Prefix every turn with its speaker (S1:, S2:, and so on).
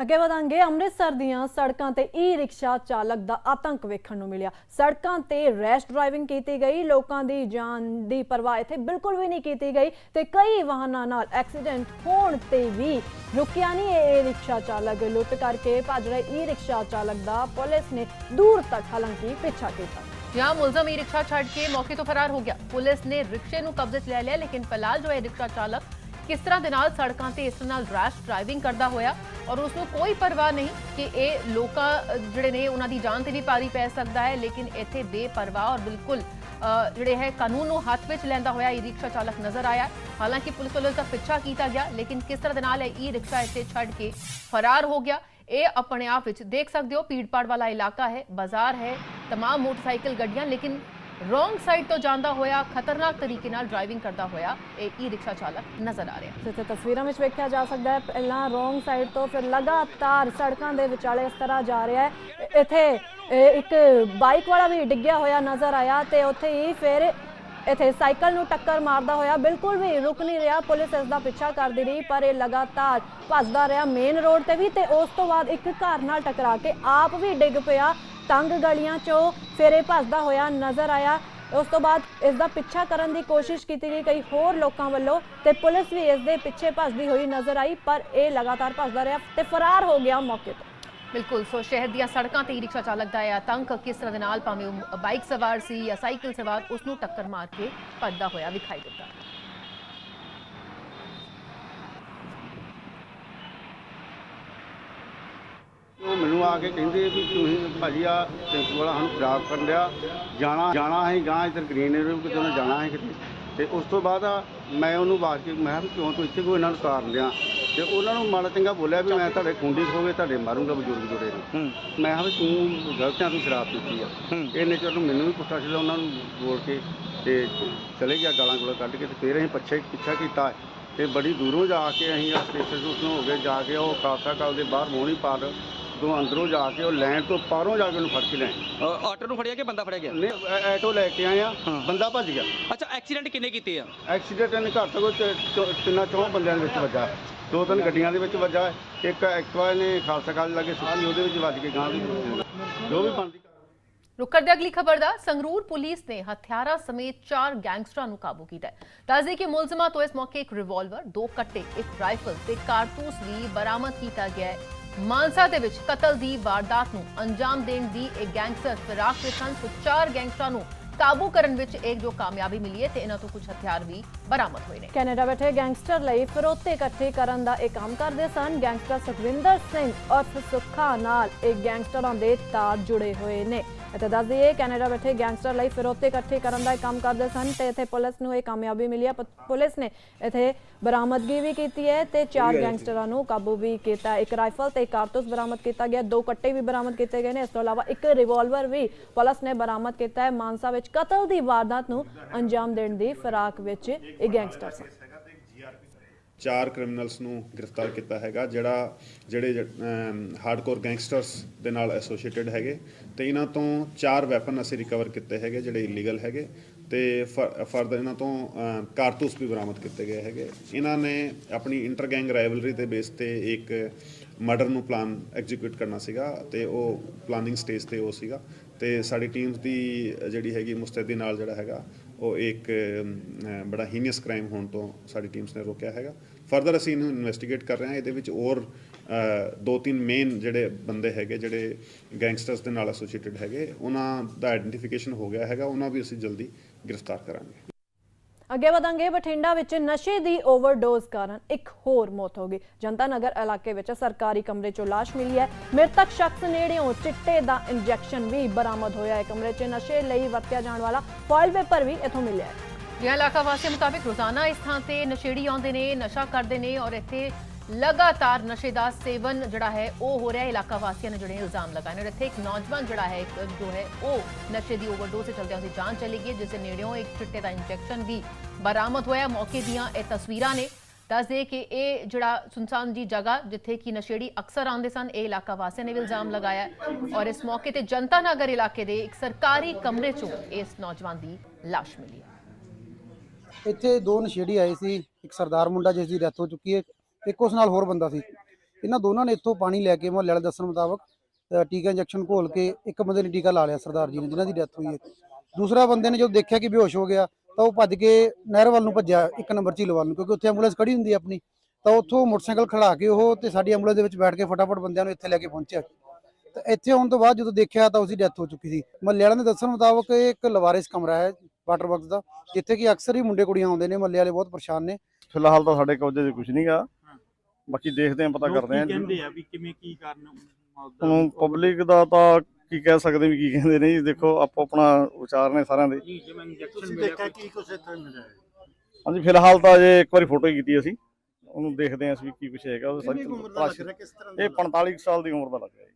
S1: ਅੱਗੇ ਵਧਾਂਗੇ ਅੰਮ੍ਰਿਤਸਰ ਦੀਆਂ ਸੜਕਾਂ ਤੇ ਈ ਰਿਕਸ਼ਾ ਚਾਲਕ ਦਾ ਆਤੰਕ ਵੇਖਣ ਨੂੰ ਮਿਲਿਆ ਸੜਕਾਂ ਤੇ ਰੈਸ਼ ਡਰਾਈਵਿੰਗ ਕੀਤੀ ਗਈ ਲੋਕਾਂ ਦੀ ਜਾਨ ਦੀ ਪਰਵਾਹ ਇੱਥੇ ਬਿਲਕੁਲ ਵੀ ਨਹੀਂ ਕੀਤੀ ਗਈ ਤੇ ਕਈ ਵਾਹਨਾਂ ਨਾਲ ਐਕਸੀਡੈਂਟ ਹੋਣ ਤੇ ਵੀ ਰੁਕਿਆ ਨਹੀਂ ਇਹ ਈ ਰਿਕਸ਼ਾ ਚਾਲਕ ਲੁੱਟ ਕਰਕੇ ਭੱਜ ਰਹੇ ਈ ਰਿਕਸ਼ਾ ਚਾਲਕ ਦਾ ਪੁਲਿਸ ਨੇ ਦੂਰ ਤੱਕ ਹਾਲਾਂਕਿ ਪਿੱਛਾ ਕੀਤਾ
S2: यहाँ मुलजम ई रिक्शा छड़ के मौके तो फरार हो गया पुलिस ने रिक्शे ਨੂੰ ਕਬਜ਼ੇ 'ਚ ਲੈ ਲਿਆ ਲੇਕਿਨ ਫਿਲਹਾਲ ਜੋ ਹੈ ਰਿਕਸ਼ਾ ਚਾਲਕ ਕਿਸ ਤਰ੍ਹਾਂ ਦੇ ਨਾਲ ਸੜਕਾਂ ਤੇ ਇਸ ਤਰ੍ਹਾਂ ਨਾਲ ਰੈਸ਼ ਡਰਾਈਵਿੰਗ ਕਰਦਾ ਹੋਇਆ ਔਰ ਉਸ ਨੂੰ ਕੋਈ ਪਰਵਾਹ ਨਹੀਂ ਕਿ ਇਹ ਲੋਕਾਂ ਅ, ਜਿਹੜੇ ਨੇ ਉਹਨਾਂ ਦੀ ਜਾਨ ਤੇ ਵੀ ਪਾਰੀ ਪੈ ਸਕਦਾ ਹੈ ਲੇਕਿਨ ਇੱਥੇ ਬੇਪਰਵਾਹ ਔਰ ਬਿਲਕੁਲ ਅ, ਜਿਹੜੇ ਹੈ ਕਾਨੂੰਨ ਨੂੰ ਹੱਥ ਵਿੱਚ ਲੈਂਦਾ ਹੋਇਆ ਈ ਰਿਕਸ਼ਾ ਚਾਲਕ ਨਜ਼ਰ ਆਇਆ ਹਾਲਾਂਕਿ ਪੁਲਿਸ ਵੱਲੋਂ ਦਾ ਪਿੱਛਾ ਕੀਤਾ ਗਿਆ ਲੇਕਿਨ ਕਿਸ ਤਰ੍ਹਾਂ ਦੇ ਨਾਲ ਇਹ ਈ ਰਿਕਸ਼ਾ ਇੱਥੇ ਛੱਡ ਕੇ ਫਰਾਰ ਹੋ ਗਿਆ ਇਹ ਆਪਣੇ ਆਪ ਵਿੱਚ ਦੇਖ ਸਕਦੇ ਹੋ ਪੀੜਪਾੜ ਵਾਲਾ ਇਲਾਕਾ ਹੈ ਬਾਜ਼ਾਰ ਹੈ तमाम ਮੋਟਰਸਾਈਕਲ ਗੱਡੀਆਂ ਲੇਕਿਨ ਰੋਂਗ ਸਾਈਡ ਤੋਂ ਜਾਂਦਾ ਹੋਇਆ, ਖਤਰਨਾਕ ਤਰੀਕੇ ਨਾਲ ਡਰਾਈਵਿੰਗ ਕਰਦਾ ਹੋਇਆ ਇਹ ਈ ਰਿਕਸ਼ਾ ਚਾਲਕ ਨਜ਼ਰ ਆ ਰਿਹਾ।
S1: ਜਿੱਥੇ ਤਸਵੀਰਾਂ ਵਿੱਚ ਵੇਖਿਆ ਜਾ ਸਕਦਾ ਹੈ, ਪਹਿਲਾਂ ਰੋਂਗ ਸਾਈਡ ਤੋਂ ਫਿਰ ਲਗਾਤਾਰ ਸੜਕਾਂ ਦੇ ਵਿਚਾਲੇ ਇਸ ਤਰ੍ਹਾਂ ਜਾ ਰਿਹਾ ਹੈ। ਇੱਥੇ ਇੱਕ ਬਾਈਕ ਵਾਲਾ ਵੀ ਡਿੱਗਿਆ ਹੋਇਆ ਨਜ਼ਰ ਆਇਆ ਤੇ ਉੱਥੇ ਹੀ ਫਿਰ ਇੱਥੇ ਸਾਈਕਲ ਨੂੰ ਟੱਕਰ ਮਾਰਦਾ ਹੋਇਆ ਬਿਲਕੁਲ ਵੀ ਰੁਕ ਨਹੀਂ ਰਿਹਾ। ਪੁਲਿਸ ਇਸ ਦਾ ਪਿੱਛਾ ਕਰਦੀ ਰਹੀ, ਪਰ ਇਹ ਲਗਾਤਾਰ ਭੱਜਦਾ ਰਿਹਾ ਮੇਨ ਰੋਡ ਤੇ ਵੀ ਤੇ ਉਸ ਤੋਂ ਬਾਅਦ ਇੱਕ ਘਰ ਨਾਲ ਟਕਰਾ ਕੇ ਆਪ ਵੀ ਡਿੱਗ ਪਿਆ। ਤੰਗ ਗਲੀਆਂ ਚੋਂ ਫਿਰ ਭੱਜਦਾ ਹੋਇਆ ਨਜ਼ਰ ਆਇਆ। ਉਸ ਤੋਂ ਬਾਅਦ ਇਸ ਦਾ ਪਿੱਛਾ ਕਰਨ ਦੀ ਕੋਸ਼ਿਸ਼ ਕੀਤੀ ਗਈ। ਕਈ ਹੋਰ ਲੋਕਾਂ ਵੱਲੋਂ ਤੇ ਪੁਲਿਸ ਵੀ ਇਸ ਦੇ ਪਿੱਛੇ ਭੱਜਦੀ ਹੋਈ ਨਜ਼ਰ ਆਈ, ਪਰ ਇਹ ਲਗਾਤਾਰ ਭੱਜਦਾ ਰਿਹਾ ਤੇ ਫਰਾਰ ਹੋ ਗਿਆ ਮੌਕੇ ਤੋਂ।
S2: ਬਿਲਕੁਲ, ਸੋ ਸ਼ਹਿਰ ਦੀਆਂ ਸੜਕਾਂ ਤੇ ਰਿਕਸ਼ਾ ਚਾਲਕ ਦਾ ਇਹ ਆਤੰਕ ਕਿਸ ਤਰ੍ਹਾਂ ਦੇ ਨਾਲ, ਭਾਵੇਂ ਬਾਈਕ ਸਵਾਰ ਸੀ ਜਾਂ ਸਾਈਕਲ ਸਵਾਰ ਉਸ ਨੂੰ ਟੱਕਰ ਮਾਰ ਕੇ ਭੱਜਦਾ ਹੋਇਆ ਵਿਖਾਈ ਦਿੱਤਾ।
S3: ਮੈਨੂੰ ਆ ਕੇ ਕਹਿੰਦੇ ਵੀ ਤੁਸੀਂ ਭਾਜੀ ਆ ਟੈਂਪੂ ਵਾਲਾ ਸਾਨੂੰ ਖਰਾਬ ਕਰਨ ਡਿਆ। ਜਾਣਾ ਜਾਣਾ ਹੈ ਗਾਂ ਇੱਧਰ ਗ੍ਰੀਨ ਏਰੀਆ ਕਿਤੇ ਉਹਨੇ ਜਾਣਾ ਹੈ ਕਿਤੇ। ਤੇ ਉਸ ਤੋਂ ਬਾਅਦ ਆ ਮੈਂ ਉਹਨੂੰ ਬਾਤ ਕੇ ਮੈਂ ਕਿਹਾ ਕਿਉਂ ਤੂੰ ਇੱਥੇ ਕੋਈ ਇਹਨਾਂ ਨੂੰ ਤਾਰਨ ਡਿਆ ਤੇ ਉਹਨਾਂ ਨੂੰ ਮਾੜਾ ਚੰਗਾ ਬੋਲਿਆ ਵੀ ਮੈਂ ਤੁਹਾਡੇ ਖੁੰਡੀ ਖੋਵੇ ਤੁਹਾਡੇ ਮਾਰੂੰਗਾ ਬਜ਼ੁਰਗ ਜੁੜੇ ਨੂੰ। ਮੈਂ ਕਿਹਾ ਵੀ ਤੂੰ ਗਲਤ ਆ ਤੂੰ ਸ਼ਰਾਬ ਪੀਤੀ ਆ। ਇਹਨੇ ਚਿਰ ਨੂੰ ਮੈਨੂੰ ਵੀ ਪੁੱਠਾ ਸਿੱਧਾ ਉਹਨਾਂ ਨੂੰ ਬੋਲ ਕੇ ਤੇ ਚਲੇ ਗਿਆ ਗਾਲਾਂ ਗੋਲਾਂ ਕੱਢ ਕੇ ਤੇ ਫਿਰ ਅਸੀਂ ਪਿੱਛੇ ਪਿੱਛਾ ਕੀਤਾ। ਤੇ ਬੜੀ ਦੂਰੋਂ ਜਾ ਕੇ ਅਸੀਂ ਸਟੇਸ਼ਨ ਸਟੂਸ਼ਨ ਹੋ ਗਏ ਜਾ ਕੇ ਉਹ ਖਾਲਸਾ ਕਾਲ ਦੇ ਬਾਹਰ ਮੋਹਣੀ ਪਾਰ ਤੋਂ ਅੰਦਰੋਂ ਜਾ ਕੇ ਉਹ ਲੈਣ ਤੋਂ ਪਾਰੋਂ ਜਾ ਕੇ ਉਹਨੂੰ ਫੜ ਕੇ ਲੈ ਆਏ।
S4: ਅ, ਆਟੋ ਨੂੰ ਫੜਿਆ ਕਿ ਬੰਦਾ ਫੜਿਆ ਗਿਆ?
S3: ਨੇ ਐ- ਐਟੋ ਲੈ ਕੇ ਆਏ ਆ
S4: ਹਾਂ।
S3: ਬੰਦਾ ਭੱਜ ਗਿਆ।
S4: ਅੱਛਾ ਐਕਸੀਡੈਂਟ ਕਿੰਨੇ ਕੀਤੇ ਆ?
S3: ਐਕਸੀਡੈਂਟ ਇਹਨੇ ਘੱਟ ਤੋਂ ਘੱਟ ਚੌ- ਤਿੰਨਾਂ ਚੌਂ ਬੰਦਿਆਂ ਦੇ ਵਿੱਚ ਵੱਜਾ। ਦੋ ਤਿੰਨ ਗੱਡੀਆਂ ਦੇ ਵਿੱਚ ਵੱਜਾ। ਇੱਕ ਐਕਟਵਾ ਨੇ ਖਾਲਸਾ ਕਾਲ ਲਾਗੇ ਸੁੱਟੀ ਉਹਦੇ ਵਿੱਚ ਵੱਜ ਕੇ ਗਾਂ ਦੀ ਜੋ ਵੀ ਬਣਦੀ
S2: ਰੁਕ ਕਰਦੇ ਅਗਲੀ ਖਬਰ ਦਾ। ਸੰਗਰੂਰ ਪੁਲਿਸ ਨੇ ਹਥਿਆਰਾਂ ਸਮੇਤ ਚਾਰ ਗੈਂਗਸਟਰਾਂ ਨੂੰ ਕਾਬੂ ਕੀਤਾ ਹੈ। ਦੱਸਦੇ ਕਿ ਮੁਲਜ਼ਮਾਂ ਤੋਂ ਇਸ ਮੌਕੇ ਇੱਕ ਰਿਵਾਲਵਰ ਦੋ ਕੱਟੇ ਇੱਕ ਰਾਈਫਲ ਤੇ ਕਾਰਤੂਸ ਵੀ ਬਰਾਮਦ ਕੀਤਾ ਗਿਆ ਹੈ। ਮਾਨਸਾ ਦੇ ਵਿੱਚ ਕਤਲ ਦੀ ਵਾਰਦਾਤ ਨੂੰ ਅੰਜਾਮ ਦੇਣ ਦੀ ਇੱਕ ਗੈਂਗਸਟਰ ਫਿਰਾਕ ਦੇ ਸਨ ਚਾਰ ਗੈਂਗਸਟਰਾਂ ਨੂੰ ਕਾਬੂ ਕਰਨ ਵਿੱਚ ਇੱਕ ਜੋ ਕਾਮਯਾਬੀ ਮਿਲੀ ਹੈ ਤੇ ਇਹਨਾਂ ਤੋਂ ਕੁਝ ਹਥਿਆਰ ਵੀ ਬਰਾਮਦ ਹੋਏ ਨੇ।
S1: ਕੈਨੇਡਾ ਬੈਠੇ ਗੈਂਗਸਟਰ ਲਈ ਫਿਰੋਤੇ ਇਕੱਠੇ ਕਰਨ ਦਾ ਇਹ ਕੰਮ ਕਰਦੇ ਸਨ। ਗੈਂਗਸਟਰ ਸੁਖਵਿੰਦਰ ਸਿੰਘ ਉਰਫ ਸੁੱਖਾ ਨਾਲ ਇਹ ਗੈਂਗਸਟਰਾਂ ਦੇ ਤਾਰ ਜੁੜੇ ਹੋਏ ਨੇ। ਅਤੇ ਦੱਸ ਦਈਏ ਕੈਨੇਡਾ ਬੈਠੇ ਗੈਂਗਸਟਰ ਲਈ ਫਿਰੋਤੇ ਇਕੱਠੇ ਕਰਨ ਦਾ ਕੰਮ ਕਰਦੇ ਸਨ ਤੇ ਇੱਥੇ ਪੁਲਿਸ ਨੂੰ ਇਹ ਕਾਮਯਾਬੀ ਮਿਲੀ ਹੈ। ਪੁਲਿਸ ਨੇ ਇੱਥੇ ਬਰਾਮਦਗੀ ਵੀ ਕੀਤੀ ਹੈ ਤੇ ਚਾਰ ਗੈਂਗਸਟਰਾਂ ਨੂੰ ਕਾਬੂ ਵੀ ਕੀਤਾ। ਇੱਕ ਰਾਈਫਲ ਤੇ ਇੱਕ ਕਾਰਤੂਸ ਬਰਾਮਦ ਕੀਤਾ ਗਿਆ। ਦੋ ਕੱਟੇ ਵੀ ਬਰਾਮਦ ਕੀਤੇ ਗਏ ਨੇ। ਇਸ ਤੋਂ ਇਲਾਵਾ ਇੱਕ ਰਿਵਾਲਵਰ ਵੀ ਪੁਲਿਸ ਨੇ ਬਰਾਮਦ ਕੀਤਾ ਹੈ। ਮਾਨਸਾ ਵਿੱਚ ਕਤਲ ਦੀ ਵਾਰਦਾਤ ਨੂੰ ਅੰਜਾਮ ਦੇਣ ਦੀ ਫਿਰਾਕ ਵਿੱਚ ਇਹ ਗੈਂਗਸਟਰ ਸਨ।
S5: ਚਾਰ ਕ੍ਰਿਮੀਨਲਸ ਨੂੰ ਗ੍ਰਿਫਤਾਰ ਕੀਤਾ ਹੈਗਾ, ਜਿਹੜਾ ਜਿਹੜੇ ਹਾਰਡਕੋਰ ਗੈਂਗਸਟਰਸ ਦੇ ਨਾਲ ਐਸੋਸੀਏਟਡ ਹੈਗੇ ਤੇ ਇਹਨਾਂ ਤੋਂ ਚਾਰ ਵੈਪਨ ਅਸੀਂ ਰਿਕਵਰ ਕੀਤੇ ਹੈਗੇ, ਜਿਹੜੇ ਇਲੀਗਲ ਹੈਗੇ ਤੇ ਫਰਦਰ ਇਹਨਾਂ ਤੋਂ ਕਾਰਤੂਸ ਵੀ ਬਰਾਮਦ ਕੀਤੇ ਗਏ ਹੈਗੇ। ਇਹਨਾਂ ਨੇ ਆਪਣੀ ਇੰਟਰ ਗੈਂਗ ਰਾਈਵਲਰੀ ਦੇ ਬੇਸ ਤੇ ਇੱਕ ਮਰਡਰ ਨੂੰ ਪਲਾਨ ਐਗਜ਼ੀਕਿਊਟ ਕਰਨਾ ਸੀਗਾ ਤੇ ਉਹ ਪਲਾਨਿੰਗ ਸਟੇਜ ਤੇ ਉਹ ਸੀਗਾ ਤੇ ਸਾਡੀ ਟੀਮਸ ਦੀ ਜਿਹੜੀ ਹੈਗੀ ਮੁਸਤੈਦੀ ਨਾਲ ਜਿਹੜਾ ਹੈਗਾ ਉਹ ਇੱਕ ਬੜਾ ਹੀਨੀਅਸ ਕ੍ਰਾਈਮ ਹੋਣ ਤੋਂ ਸਾਡੀ ਟੀਮਸ ਨੇ ਰੋਕਿਆ ਹੈਗਾ। ਫਰਦਰ ਅਸੀਂ ਇਹਨੂੰ ਇਨਵੈਸਟੀਗੇਟ ਕਰ ਰਹੇ ਹਾਂ। ਇਹਦੇ ਵਿੱਚ ਹੋਰ ਦੋ ਤਿੰਨ ਮੇਨ ਜਿਹੜੇ ਬੰਦੇ ਹੈਗੇ, ਜਿਹੜੇ ਗੈਂਗਸਟਰਸ ਦੇ ਨਾਲ ਐਸੋਸੀਏਟਡ ਹੈਗੇ, ਉਹਨਾਂ ਦਾ ਆਇਡੈਂਟੀਫਿਕੇਸ਼ਨ ਹੋ ਗਿਆ ਹੈਗਾ। ਉਹਨਾਂ ਵੀ ਅਸੀਂ ਜਲਦੀ ਗ੍ਰਿਫਤਾਰ ਕਰਾਂਗੇ।
S1: ਅੱਗੇ ਵਧਾਂਗੇ, ਬਠਿੰਡਾ ਵਿੱਚ ਨਸ਼ੇ ਦੀ ਓਵਰਡੋਜ਼ ਕਾਰਨ ਇੱਕ ਹੋਰ ਮੌਤ ਹੋ ਗਈ। ਜਨਤਾ ਨਗਰ ਇਲਾਕੇ ਵਿੱਚ ਸਰਕਾਰੀ ਕਮਰੇ 'ਚੋਂ ਲਾਸ਼ ਮਿਲੀ ਹੈ। ਮ੍ਰਿਤਕ ਸ਼ਖਸ ਨੇੜਿਓਂ ਚਿੱਟੇ ਦਾ ਇੰਜੈਕਸ਼ਨ ਵੀ ਬਰਾਮਦ ਹੋਇਆ ਹੈ। ਕਮਰੇ 'ਚ ਨਸ਼ੇ ਲਈ ਵਰਤਿਆ ਜਾਣ ਵਾਲਾ ਫਾਇਲ ਪੇਪਰ ਵੀ ਇੱਥੋਂ ਮਿਲਿਆ ਹੈ।
S2: ਜਿਹਾਂ ਇਲਾਕਾ ਵਾਸੀਆਂ ਮੁਤਾਬਿਕ ਰੋਜ਼ਾਨਾ ਇਸ ਥਾਂ ਤੇ ਨਸ਼ੇੜੀ ਆਉਂਦੇ ਨੇ, ਨਸ਼ਾ ਕਰਦੇ ਨੇ ਔਰ ਇੱਥੇ ਲਗਾਤਾਰ ਨਸ਼ੇ ਦਾ ਸੇਵਨ ਜਿਹੜਾ ਹੈ, ਉਹ ਹੋ ਰਿਹਾ ਇਲਾਕਾ ਵਾਸੀਆਂ ਨੇ ਜਿਹੜੇ ਇਲਜ਼ਾਮ ਲਗਾਏ ਨੇ ਇੱਥੇ ਇੱਕ ਨੌਜਵਾਨ ਜਿਹੜਾ ਹੈ ਜੋ ਹੈ, ਉਹ ਨਸ਼ੇ ਦੀ ਓਵਰਡੋਜ਼ ਦੇ ਚਲਦਿਆਂ ਉਹਦੀ ਜਾਨ ਚਲੀ ਗਈ ਜਿਸ ਦੇ ਨੇੜਿਓਂ ਇੱਕ ਚਿੱਟੇ ਦਾ ਇੰਜੈਕਸ਼ਨ ਵੀ ਬਰਾਮਦ ਹੋਇਆ। ਮੌਕੇ ਦੀਆਂ ਇਹ ਤਸਵੀਰਾਂ ਨੇ ਦੱਸਦੇ ਕਿ ਇਹ ਜਿਹੜਾ ਸੁਨਸਾਨ ਜੀ ਜਗ੍ਹਾ ਜਿੱਥੇ ਕਿ ਨਸ਼ੇੜੀ ਅਕਸਰ ਆਉਂਦੇ ਸਨ, ਇਹ ਇਲਾਕਾ ਵਾਸੀਆਂ ਨੇ ਵੀ ਇਲਜ਼ਾਮ ਲਗਾਇਆ ਔਰ ਇਸ ਮੌਕੇ ਤੇ ਜਨਤਾ ਨਗਰ ਇਲਾਕੇ ਦੇ ਇੱਕ ਸਰਕਾਰੀ ਕਮਰੇ 'ਚੋਂ ਇਸ ਨੌਜਵਾਨ ਦੀ ਲਾਸ਼ ਮਿਲੀ
S6: ਇੱਥੇ ਦੋ ਨਸ਼ੇੜੀ ਆਏ ਸੀ, ਇੱਕ ਸਰਦਾਰ ਮੁੰਡਾ ਜਿਸ ਦੀ ਡੈਥ ਹੋ ਚੁੱਕੀ ਹੈ ਇੱਕ ਉਸ ਨਾਲ ਹੋਰ ਬੰਦਾ ਸੀ। ਇਹਨਾਂ ਦੋਨਾਂ ਨੇ ਇੱਥੋਂ ਪਾਣੀ ਲੈ ਕੇ ਮੁਹੱਲੇ ਵਾਲੇ ਦੱਸਣ ਮੁਤਾਬਕ ਟੀਕਾ ਇੰਜੈਕਸ਼ਨ ਘੋਲ ਕੇ ਇੱਕ ਬੰਦੇ ਨੇ ਟੀਕਾ ਲਾ ਲਿਆ ਸਰਦਾਰ ਜੀ ਨੇ, ਜਿਨ੍ਹਾਂ ਦੀ ਡੈਥ ਹੋਈ ਹੈ। ਦੂਸਰਾ ਬੰਦੇ ਨੇ ਜਦੋਂ ਦੇਖਿਆ ਕਿ ਬੇਹੋਸ਼ ਹੋ ਗਿਆ, ਤਾਂ ਉਹ ਭੱਜ ਕੇ ਨਹਿਰ ਵੱਲ ਨੂੰ ਭੱਜਿਆ, ਇੱਕ ਨੰਬਰ ਝੀਲ ਵੱਲ ਨੂੰ, ਕਿਉਂਕਿ ਉੱਥੇ ਐਂਬੂਲੈਂਸ ਖੜੀ ਹੁੰਦੀ ਹੈ ਆਪਣੀ। ਤਾਂ ਉੱਥੋਂ ਮੋਟਰਸਾਈਕਲ ਖੜਾ ਕੇ ਉਹ ਤੇ ਸਾਡੀ ਐਂਬੂਲੈਂਸ ਦੇ ਵਿੱਚ ਬੈਠ ਕੇ ਫਟਾਫਟ ਬੰਦਿਆਂ ਨੂੰ ਇੱਥੇ ਲੈ ਕੇ ਪਹੁੰਚਿਆ। ਤਾਂ ਇੱਥੇ ਆਉਣ ਤੋਂ ਬਾਅਦ ਜਦੋਂ ਦੇਖਿਆ ਤਾਂ ਉਸਦੀ ਡੈਥ ਹੋ ਚੁੱਕੀ ਸੀ। ਮਹੱਲੇ ਵਾਲਿਆਂ ਦੇ ਦੱਸਣ ਮੁਤਾਬਕ ਇੱਕ ਲਵਾਰਿਸ ਕਮਰਾ ਹੈ ਵਾਟਰ ਬਾਕਸ ਦਾ, ਜਿੱਥੇ ਕਿ ਅਕਸਰ ਹੀ ਮੁੰਡੇ ਕੁੜੀਆਂ ਆਉਂਦੇ ਨੇ, ਮਹੱਲੇ ਵਾਲੇ ਬਹੁਤ ਪਰੇਸ਼ਾਨ ਨੇ।
S7: ਫਿਲਹਾਲ ਤਾਂ ਸਾਡੇ ਕਬਜ਼ੇ 'ਚ ਕੁਝ ਨਹੀਂਗਾ ਬਾਕੀ ਦੇਖਦੇ ਆਂ ਪਤਾ ਕਰਦੇ ਆਂ
S8: ਕੀ ਕਹਿੰਦੇ ਆ ਵੀ ਕਿਵੇਂ ਕੀ ਕਾਰਨ?
S7: ਹੁਣ ਪਬਲਿਕ ਦਾ ਤਾਂ ਕੀ ਕਹਿ ਸਕਦੇ ਵੀ ਕੀ ਕਹਿੰਦੇ ਨੇ ਜੀ ਦੇਖੋ ਆਪੋ ਆਪਣਾ ਵਿਚਾਰ ਨੇ ਸਾਰਿਆਂ ਦੇ।
S8: ਜੀ ਜਿਵੇਂ ਇੰਜੈਕਸ਼ਨ
S9: ਤੁਸੀਂ
S8: ਮਿਲਿਆ
S9: ਦੇਖਿਆ ਕੀ ਕੁਛ ਇੱਥੇ ਮਿਲਿਆ? ਹੈ?
S7: ਹਾਂਜੀ ਫਿਲਹਾਲ ਤਾਂ ਜੇ ਇੱਕ ਵਾਰੀ ਫੋਟੋ ਕੀਤੀ ਅਸੀਂ। ਉਹਨੂੰ ਦੇਖਦੇ ਆਂ ਅਸੀਂ ਵੀ ਕੀ ਕੁਛ ਹੈਗਾ ਉਹ
S9: ਦਾ
S7: ਇਹ 45 ਕੁ ਸਾਲ ਦੀ ਉਮਰ ਦਾ ਲੱਗ ਰਿਹਾ ਜੀ।